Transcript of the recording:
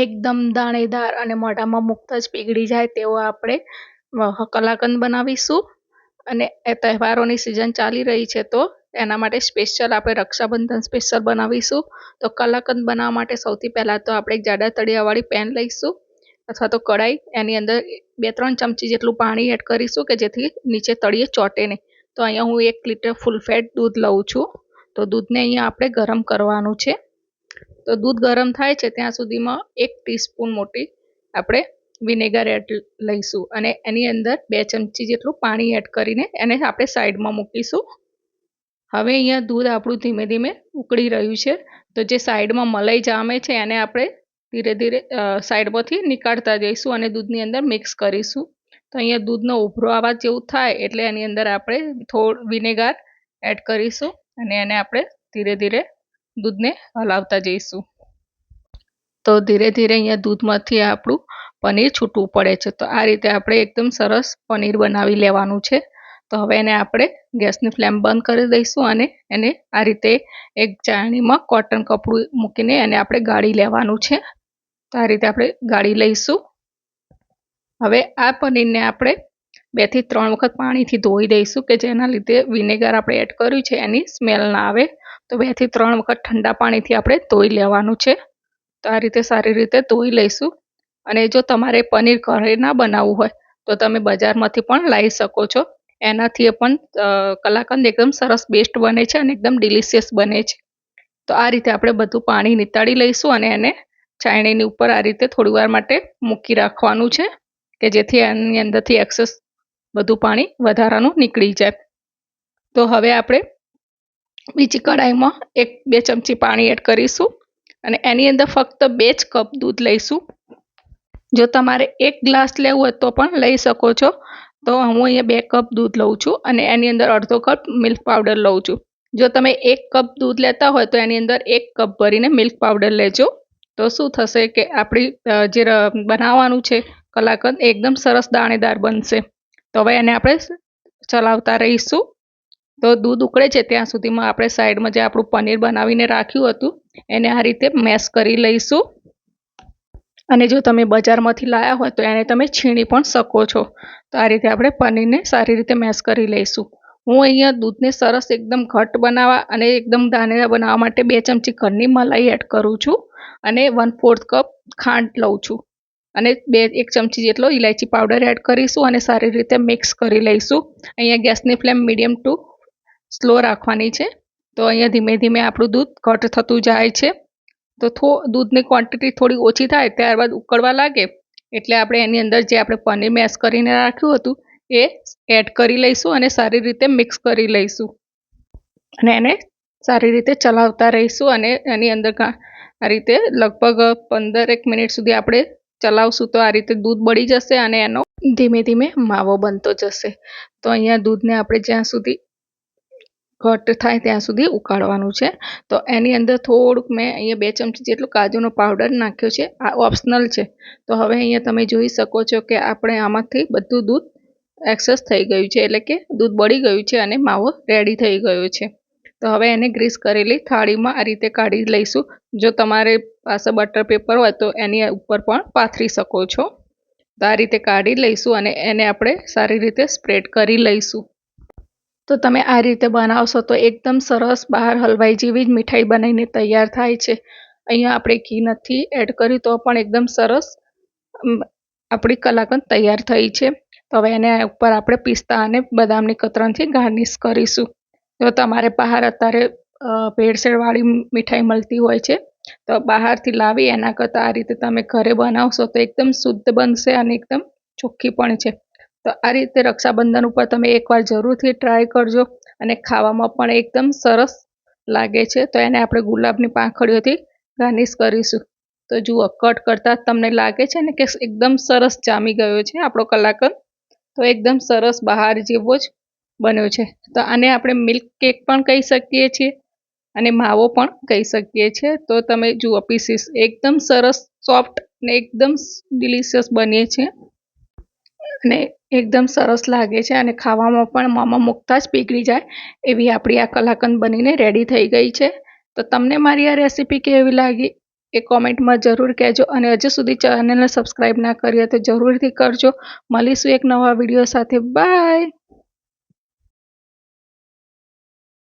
એકદમ દાણેદાર અને મોઢામાં મૂકતાં જ પીગળી જાય તેવો આપણે કલાકંદ બનાવીશું. અને એ તહેવારોની સિઝન ચાલી રહી છે તો એના માટે સ્પેશિયલ આપણે રક્ષાબંધન સ્પેશિયલ બનાવીશું. તો કલાકંદ બનાવવા માટે સૌથી પહેલાં તો આપણે એક જાડા તળિયાવાળી પેન લઈશું અથવા તો કઢાઈ. એની અંદર બે ત્રણ ચમચી જેટલું પાણી એડ કરીશું કે જેથી નીચે તળિયે ચોંટે નહીં. તો અહીંયા હું એક લીટર ફૂલ ફેટ દૂધ લઉં છું. તો દૂધને અહીંયા આપણે ગરમ કરવાનું છે. તો દૂધ ગરમ થાય છે ત્યાં સુધીમાં એક ટીસ્પૂન મોટી આપણે વિનેગર એડ લઈશું અને એની અંદર બે ચમચી જેટલું પાણી એડ કરીને એને આપણે સાઈડમાં મૂકીશું. હવે અહીંયા દૂધ આપણું ધીમે ધીમે ઉકળી રહ્યું છે. તો જે સાઈડમાં મલાઈ જામે છે એને આપણે ધીરે ધીરે સાઈડમાંથી નીકાળતા જઈશું અને દૂધની અંદર મિક્સ કરીશું. તો અહીંયા દૂધનો ઉભરો આવાજ જેવું થાય એટલે એની અંદર આપણે થોડ વિનેગર એડ કરીશું અને એને આપણે ધીરે ધીરે દૂધને હલાવતા જઈશું. તો ધીરે ધીરે અહીંયા દૂધમાંથી આપણું પનીર છૂટવું પડે છે. તો આ રીતે આપણે એકદમ સરસ પનીર બનાવી લેવાનું છે. તો હવે એને આપણે ગેસની ફ્લેમ બંધ કરી દઈશું અને એને આ રીતે એક ચાણીમાં કોટન કપડું મૂકીને એને આપણે ગાળી લેવાનું છે. તો આ રીતે આપણે ગાળી લઈશું. હવે આ પનીરને આપણે બેથી ત્રણ વખત પાણીથી ધોઈ દઈશું કે જેના લીધે વિનેગર આપણે એડ કર્યું છે. એની સ્મેલ ના આવે. તો બેથી ત્રણ વખત ઠંડા પાણીથી આપણે ધોઈ લેવાનું છે. તો આ રીતે સારી રીતે ધોઈ લઈશું. અને જો તમારે પનીર ઘરે ના બનાવવું હોય, તો તમે બજારમાંથી પણ લાવી શકો છો. એનાથી પણ કલાકંદ એકદમ સરસ બેસ્ટ બને છે અને એકદમ ડિલિશિયસ બને છે. તો આ રીતે આપણે બધું પાણી નિતાળી લઈશું અને એને ચાયણીની ઉપર આ રીતે થોડી વાર માટે મૂકી રાખવાનું છે, કે જેથી એની અંદરથી એક્સેસ બધું પાણી વધારાનું નીકળી જાય. તો હવે આપણે બીજી કઢાઈમાં એક બે ચમચી પાણી એડ કરીશું અને એની અંદર ફક્ત બે જ કપ દૂધ લઈશું. જો તમારે એક ગ્લાસ લેવું હોય તો પણ લઈ શકો છો. તો હું અહીંયા બે કપ દૂધ લઉં છું અને એની અંદર અડધો કપ મિલ્ક પાવડર લઉં છું. જો તમે એક કપ દૂધ લેતા હોય તો એની અંદર એક કપ ભરીને મિલ્ક પાવડર લેજો. તો શું થશે કે આપણી જે બનાવવાનું છે કલાકંદ એકદમ સરસ દાણેદાર બનશે. તો હવે એને આપણે ચલાવતા રહીશું. તો દૂધ ઉકળે છે ત્યાં સુધીમાં આપણે સાઈડમાં જે આપણું પનીર બનાવીને રાખ્યું હતું, એને આ રીતે મેશ કરી લઈશું. અને જો તમે બજારમાંથી લાવ્યા હોય તો એને તમે છીણી પણ શકો છો. તો આ રીતે આપણે પનીરને સારી રીતે મેશ કરી લઈશું. હું અહીંયા દૂધને સરસ એકદમ ઘટ બનાવવા અને એકદમ દાનેદાર બનાવવા માટે બે ચમચી ઘરની મલાઈ એડ કરું છું અને વન ફોર્થ કપ ખાંડ લઉં છું. અને બે, એક ચમચી જેટલો ઇલાયચી પાવડર એડ કરીશું અને સારી રીતે મિક્સ કરી લઈશું. અહીંયા ગેસની ફ્લેમ મીડિયમ ટુ સ્લો રાખવાની છે. તો અહીંયા ધીમે ધીમે આપણું દૂધ ઘટ થતું જાય છે. તો થો, દૂધની ક્વોન્ટિટી થોડી ઓછી થાય ત્યારબાદ ઉકળવા લાગે. એટલે આપણે એની અંદર જે આપણે પનીર મેશ કરીને રાખ્યું હતું, એ એડ કરી લઈશું અને સારી રીતે મિક્સ કરી લઈશું. અને એને સારી રીતે ચલાવતા રહીશું અને એની અંદર આ રીતે લગભગ પંદર એક મિનિટ સુધી આપણે ચલાવશું તો આ રીતે દૂધ બળી જશે અને એનો ધીમે ધીમે માવો બનતો જશે. તો અહીંયા દૂધને આપણે જ્યાં સુધી ઘટ થાય ત્યાં સુધી ઉકાળવાનું છે. તો એની અંદર થોડુંક મેં અહીંયા બે ચમચી જેટલું કાજુનો પાવડર નાખ્યો છે. આ ઓપ્શનલ છે. તો હવે અહીંયા તમે જોઈ શકો છો કે આપણે આમાંથી બધું દૂધ એક્સેસ થઈ ગયું છે. એટલે કે દૂધ બળી ગયું છે અને માવો રેડી થઈ ગયો છે. તો હવે એને ગ્રીસ કરેલી થાળીમાં આ રીતે કાઢી લઈશું. જો તમારે પાસે બટર પેપર હોય તો એની ઉપર પણ પાથરી શકો છો. તો આ રીતે કાઢી લઈશું અને એને આપણે સારી રીતે સ્પ્રેડ કરી લઈશું. તો તમે આ રીતે બનાવશો તો એકદમ સરસ બહાર હલવાઈ જેવી જ મીઠાઈ બનાવીને તૈયાર થાય છે. અહીંયા આપણે ઘી નથી એડ કર્યું તો પણ એકદમ સરસ આપણી કલાકંદ તૈયાર થઈ છે. તો હવે એને ઉપર આપણે પિસ્તા અને બદામની કતરણથી ગાર્નિશ કરીશું. જો તમારે બહાર અત્યારે ભેળસેળવાળી મીઠાઈ મળતી હોય છે, તો બહારથી લાવી એના કરતાં આ રીતે તમે ઘરે બનાવશો તો એકદમ શુદ્ધ બનશે અને એકદમ ચોખ્ખી પણ છે. તો આ રીતે રક્ષાબંધન ઉપર તમે એકવાર જરૂરથી ટ્રાય કરજો અને ખાવામાં પણ એકદમ સરસ લાગે છે. તો એને આપણે ગુલાબની પાંખડીઓથી ગાર્નિશ કરીશું. તો જુઓ કટ કરતાં તમને લાગે છે ને કે એકદમ સરસ જામી ગયો છે આપણો કલાકંદ તો એકદમ સરસ બહાર જેવો જ બન્યો છે. તો આને આપણે મિલ્ક કેક પણ કહી શકીએ છીએ અને માવો પણ કહી શકીએ છીએ. તો તમે જુઓ પીસીસ એકદમ સરસ સોફ્ટ ને એકદમ ડિલિશિયસ બનીએ છે. અને એકદમ સરસ લાગે છે અને ખાવામાં પણ મોંમાં મૂકતાં જ પીગળી જાય એવી આપણી આ કલાકંદ બનીને રેડી થઈ ગઈ છે. તો તમને મારી આ રેસીપી કેવી લાગી એ કોમેન્ટમાં જરૂર કહેજો અને હજુ સુધી ચેનલને સબસ્ક્રાઈબ ના કરી હોય તો જરૂરથી કરજો. મળીશું એક નવા વીડિયો સાથે. બાય